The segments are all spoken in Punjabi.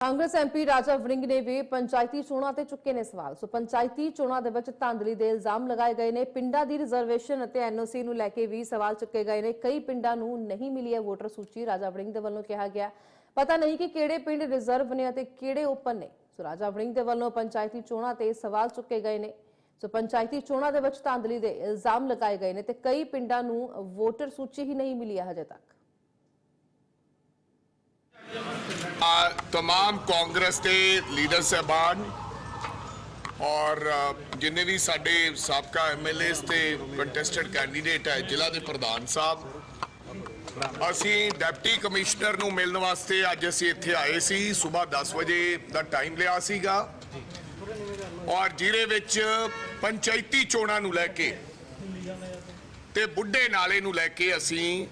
ਕਾਂਗਰਸ ਐਮਪੀ ਰਾਜਾ ਵੜਿੰਗ ਨੇ ਵੀ ਪੰਚਾਇਤੀ ਚੋਣਾਂ ਤੇ ਚੁੱਕੇ ਨੇ ਸਵਾਲ। ਸੋ ਪੰਚਾਇਤੀ ਚੋਣਾਂ ਦੇ ਵਿੱਚ ਧਾਂਦਲੀ ਦੇ ਇਲਜ਼ਾਮ ਲਗਾਏ ਗਏ ਨੇ। ਪਿੰਡਾਂ ਦੀ ਰਿਜ਼ਰਵੇਸ਼ਨ ਅਤੇ ਐਨਓਸੀ ਨੂੰ ਲੈ ਕੇ ਵੀ ਸਵਾਲ ਚੁੱਕੇ ਗਏ ਨੇ। ਕਈ ਪਿੰਡਾਂ ਨੂੰ ਨਹੀਂ ਮਿਲੀ ਹੈ ਵੋਟਰ ਸੂਚੀ, ਰਾਜਾ ਵੜਿੰਗ ਦੇ ਵੱਲੋਂ ਕਿਹਾ ਗਿਆ। ਪਤਾ ਨਹੀਂ ਕਿ ਕਿਹੜੇ ਪਿੰਡ ਰਿਜ਼ਰਵ ਨੇ ਅਤੇ ਕਿਹੜੇ ਓਪਨ ਨੇ। ਸੋ ਰਾਜਾ ਵੜਿੰਗ ਦੇ ਵੱਲੋਂ ਪੰਚਾਇਤੀ ਚੋਣਾਂ ਤੇ ਸਵਾਲ ਚੁੱਕੇ ਗਏ ਨੇ। ਸੋ ਪੰਚਾਇਤੀ ਚੋਣਾਂ ਦੇ ਵਿੱਚ ਧਾਂਦਲੀ ਦੇ ਇਲਜ਼ਾਮ ਲਗਾਏ ਗਏ ਨੇ ਤੇ ਕਈ ਪਿੰਡਾਂ ਨੂੰ ਵੋਟਰ ਸੂਚੀ ਹੀ ਨਹੀਂ ਮਿਲੀ ਹੈ ਹਜੇ ਤੱਕ। तमाम ਕਾਂਗਰਸ ਦੇ ਲੀਡਰ ਸਾਹਿਬਾਨ ਔਰ ਅ, ਜਿੰਨੇ ਵੀ ਸਾਡੇ ਸਾਬਕਾ ਐਮਐਲਏਸ ਤੇ ਕੰਟੈਸਟਡ ਕੈਂਡੀਡੇਟ ਹੈ ਜ਼ਿਲ੍ਹਾ ਦੇ ਪ੍ਰਧਾਨ ਸਾਹਿਬ ਅਸੀਂ ਡਿਪਟੀ ਕਮਿਸ਼ਨਰ ਨੂੰ ਮਿਲਣ ਵਾਸਤੇ ਅੱਜ ਅਸੀਂ ਇੱਥੇ ਆਏ ਸੀ ਸਵੇਰ 10 ਵਜੇ ਦਾ ਟਾਈਮ ਲਿਆ ਸੀਗਾ ਔਰ ਜਿਹਦੇ ਵਿੱਚ ਪੰਚਾਇਤੀ ਚੋਣਾਂ ਨੂੰ ਲੈ ਕੇ ਤੇ ਬੁੱਢੇ ਨਾਲੇ ਨੂੰ ਲੈ ਕੇ ਅਸੀਂ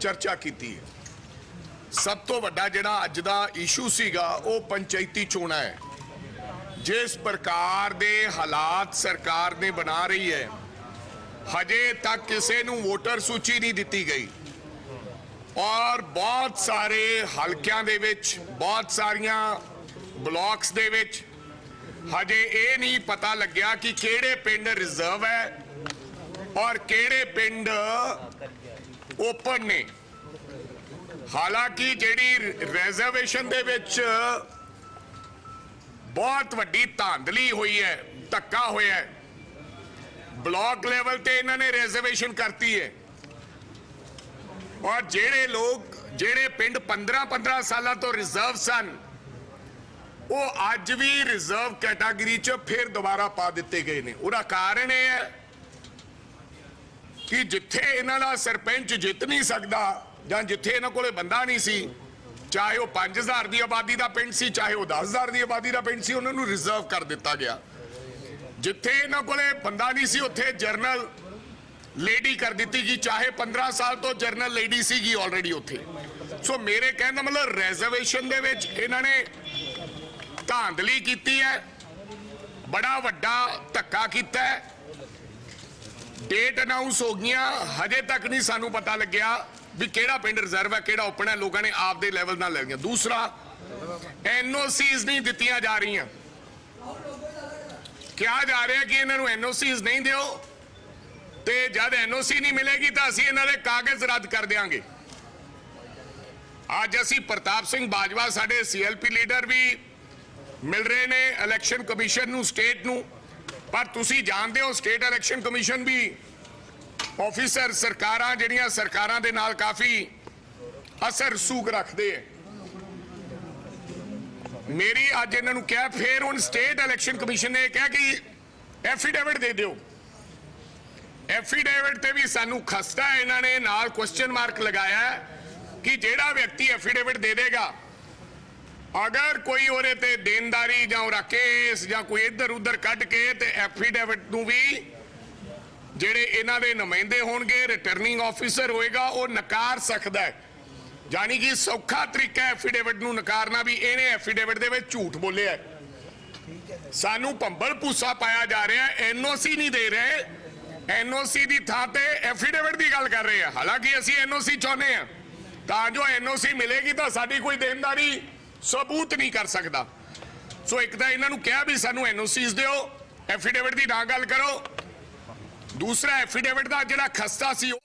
ਚਰਚਾ ਕੀਤੀ ਹੈ ਸਭ ਤੋਂ ਵੱਡਾ ਜਿਹੜਾ ਅੱਜ ਦਾ ਇਸ਼ੂ ਸੀਗਾ, ਉਹ ਪੰਚਾਇਤੀ ਚੋਣਾਂ ਹੈ। ਜਿਸ ਪ੍ਰਕਾਰ ਦੇ ਹਾਲਾਤ ਸਰਕਾਰ ਨੇ ਬਣਾ ਰਹੀ ਹੈ, ਹਜੇ ਤੱਕ ਕਿਸੇ ਨੂੰ ਵੋਟਰ ਸੂਚੀ ਨਹੀਂ ਦਿੱਤੀ ਗਈ। ਔਰ ਬਹੁਤ ਸਾਰੇ ਹਲਕਿਆਂ ਦੇ ਵਿੱਚ, ਬਹੁਤ ਸਾਰੀਆਂ ਬਲਾਕਸ ਦੇ ਵਿੱਚ, ਹਜੇ ਇਹ ਨਹੀਂ ਪਤਾ ਲੱਗਿਆ ਕਿ ਕਿਹੜੇ ਪਿੰਡ ਰਿਜ਼ਰਵ ਹੈ ਔਰ ਕਿਹੜੇ ਪਿੰਡ ਓਪਨ ਨੇ। ਹਾਲਾਂਕਿ ਜਿਹੜੀ ਰਿਜ਼ਰਵੇਸ਼ਨ ਦੇ ਵਿੱਚ ਬਹੁਤ ਵੱਡੀ ਧਾਂਦਲੀ ਹੋਈ ਹੈ, ਧੱਕਾ ਹੋਇਆ ਹੈ। ਬਲਾਕ ਲੈਵਲ ਤੇ ਇਹਨਾਂ ਨੇ ਰਿਜ਼ਰਵੇਸ਼ਨ ਕਰਤੀ ਹੈ। ਔਰ ਜਿਹੜੇ ਲੋਕ, ਜਿਹੜੇ ਪਿੰਡ 15 15 ਸਾਲਾਂ ਤੋਂ ਰਿਜ਼ਰਵ ਸਨ, ਉਹ ਅੱਜ ਵੀ ਰਿਜ਼ਰਵ ਕੈਟਾਗਰੀ 'ਚ ਫਿਰ ਦੁਬਾਰਾ ਪਾ ਦਿੱਤੇ ਗਏ ਨੇ। ਉਹਦਾ ਕਾਰਨ ਇਹ ਹੈ ਕਿ ਜਿੱਥੇ ਇਹਨਾਂ ਦਾ ਸਰਪੰਚ ਜਿੱਤ ਨਹੀਂ ਸਕਦਾ ਜਾਂ ਜਿੱਥੇ ਇਹਨਾਂ ਕੋਲੇ ਬੰਦਾ ਨਹੀਂ ਸੀ, ਚਾਹੇ ਉਹ 5000 ਦੀ ਆਬਾਦੀ ਦਾ ਪਿੰਡ ਸੀ, ਚਾਹੇ ਉਹ 10000 ਦੀ ਆਬਾਦੀ ਦਾ ਪਿੰਡ ਸੀ, ਉਹਨਾਂ ਨੂੰ ਰਿਜ਼ਰਵ ਕਰ ਦਿੱਤਾ ਗਿਆ। ਜਿੱਥੇ ਇਹਨਾਂ ਕੋਲੇ ਬੰਦਾ ਨਹੀਂ ਸੀ, ਉੱਥੇ ਜਰਨਲ ਲੇਡੀ ਕਰ ਦਿੱਤੀ ਗਈ, ਚਾਹੇ 15 ਸਾਲ ਤੋਂ ਜਰਨਲ ਲੇਡੀ ਸੀਗੀ ਆਲਰੇਡੀ ਉੱਥੇ। ਸੋ ਮੇਰੇ ਕਹਿਣ ਦਾ ਮਤਲਬ ਰਿਜ਼ਰਵੇਸ਼ਨ ਦੇ ਵਿੱਚ ਇਹਨਾਂ ਨੇ ਧਾਂਦਲੀ ਕੀਤੀ ਹੈ, ਬੜਾ ਵੱਡਾ ਧੱਕਾ ਕੀਤਾ ਹੈ। ਡੇਟ ਅਨਾਉਂਸ ਹੋ ਗਈਆਂ, ਹਜੇ ਤੱਕ ਨਹੀਂ ਸਾਨੂੰ ਪਤਾ ਲੱਗਿਆ। ਵੀ ਕਿਹੜਾ ਪਿੰਡ ਰਿਜ਼ਰਵ ਹੈ, ਕਿਹੜਾ ਓਪਨ ਹੈ, ਲੋਕਾਂ ਨੇ ਆਪ ਦੇ ਲੈਵਲ ਨਾਲ ਲੈ ਗਏ ਦੂਸਰਾ ਐਨਓਸੀਜ਼ ਨਹੀਂ ਦਿੱਤੀਆਂ ਜਾ ਰਹੀਆਂ। ਕਿਹਾ ਜਾ ਰਿਹਾ ਕਿ ਇਹਨਾਂ ਨੂੰ ਐਨਓਸੀਜ਼ ਨਹੀਂ ਦਿਓ ਤੇ ਜਦ ਐਨਓਸੀ ਨਹੀਂ ਮਿਲੇਗੀ ਤਾਂ ਅਸੀਂ ਇਹਨਾਂ ਦੇ ਕਾਗਜ਼ ਰੱਦ ਕਰ ਦੇਵਾਂਗੇ ਅੱਜ ਅਸੀਂ ਪ੍ਰਤਾਪ ਸਿੰਘ ਬਾਜਵਾ, ਸਾਡੇ ਸੀਐਲਪੀ ਲੀਡਰ ਵੀ ਮਿਲ ਰਹੇ ਨੇ ਇਲੈਕਸ਼ਨ ਕਮਿਸ਼ਨ ਨੂੰ ਸਟੇਟ ਨੂੰ। ਪਰ ਤੁਸੀਂ ਜਾਣਦੇ ਹੋ ਸਟੇਟ ਇਲੈਕਸ਼ਨ ਕਮਿਸ਼ਨ ਵੀ ਆਫੀਸਰ ਸਰਕਾਰਾਂ ਜਿਹੜੀਆਂ ਸਰਕਾਰਾਂ ਦੇ ਨਾਲ ਕਾਫੀ ਅਸਰ ਸੂਗ ਰੱਖਦੇ ਐ। ਮੇਰੀ ਅੱਜ ਇਹਨਾਂ ਨੂੰ ਕਿਹਾ, ਫੇਰ ਹੁਣ ਸਟੇਟ ਇਲੈਕਸ਼ਨ ਕਮਿਸ਼ਨ ਨੇ ਕਿਹਾ ਕਿ ਐਫੀਡੇਵਿਟ ਦੇ ਦਿਓ। ਐਫੀਡੇਵਿਟ ਤੇ ਵੀ ਸਾਨੂੰ ਖਸਤਾ ਇਹਨਾਂ ਨੇ ਨਾਲ ਕੁਐਸਚਨ ਮਾਰਕ ਲਗਾਇਆ ਕਿ ਜਿਹੜਾ ਵਿਅਕਤੀ ਐਫੀਡੇਵਿਟ ਦੇ ਦੇਗਾ, ਅਗਰ ਕੋਈ ਉਹਦੇ ਤੇ ਦੇਣਦਾਰੀ ਜਾਂ ਉਹਦਾ ਕੇਸ ਜਾਂ ਕੋਈ ਇੱਧਰ ਉੱਧਰ ਕੱਢ ਕੇ ਤੇ ਐਫੀਡੇਵਿਟ ਨੂੰ ਵੀ ਜਿਹੜੇ ਇਹਨਾਂ ਦੇ ਨੁਮਾਇੰਦੇ ਹੋਣਗੇ ਰਿਟਰਨਿੰਗ ਆਫੀਸਰ ਹੋਏਗਾ, ਉਹ ਨਕਾਰ ਸਕਦਾ ਹੈ। ਯਾਨੀ ਕਿ ਸੌਖਾ ਤਰੀਕਾ ਐਫੀਡੇਵਿਟ ਨੂੰ ਨਕਾਰਨਾ ਵੀ, ਇਹਨੇ ਐਫੀਡੇਵਿਟ ਦੇ ਵਿੱਚ ਝੂਠ ਬੋਲਿਆ ਸਾਨੂੰ ਭੰਬਲ ਪੂਸਾ ਪਾਇਆ ਜਾ ਰਿਹਾ ਐਨਓਸੀ ਨਹੀਂ ਦੇ ਰਹੇ। ਐਨਓਸੀ ਦੀ ਥਾਂ ਤੇ ਐਫੀਡੇਵਿਟ ਦੀ ਗੱਲ ਕਰ ਰਹੇ ਆ ਹਾਲਾਂਕਿ ਅਸੀਂ ਐਨਓਸੀ ਚਾਹੁੰਦੇ ਆ ਤਾਂ ਜੋ ਐਨਓਸੀ ਮਿਲੇਗੀ ਤਾਂ ਸਾਡੀ ਕੋਈ ਦੇਣਦਾਰੀ ਸਬੂਤ ਨਹੀਂ ਕਰ ਸਕਦਾ। ਸੋ ਇੱਕ ਤਾਂ ਇਹਨਾਂ ਨੂੰ ਕਿਹਾ ਵੀ ਸਾਨੂੰ ਐਨਓਸੀਜ਼ ਦਿਓ ਐਫੀਡੇਵਿਟ ਦੀ ਨਾ ਗੱਲ ਕਰੋ। ਦੂਸਰਾ ਐਫੀਡੇਵਿਟ ਦਾ ਜਿਹੜਾ ਖਸਤਾ ਸੀ ਉਹ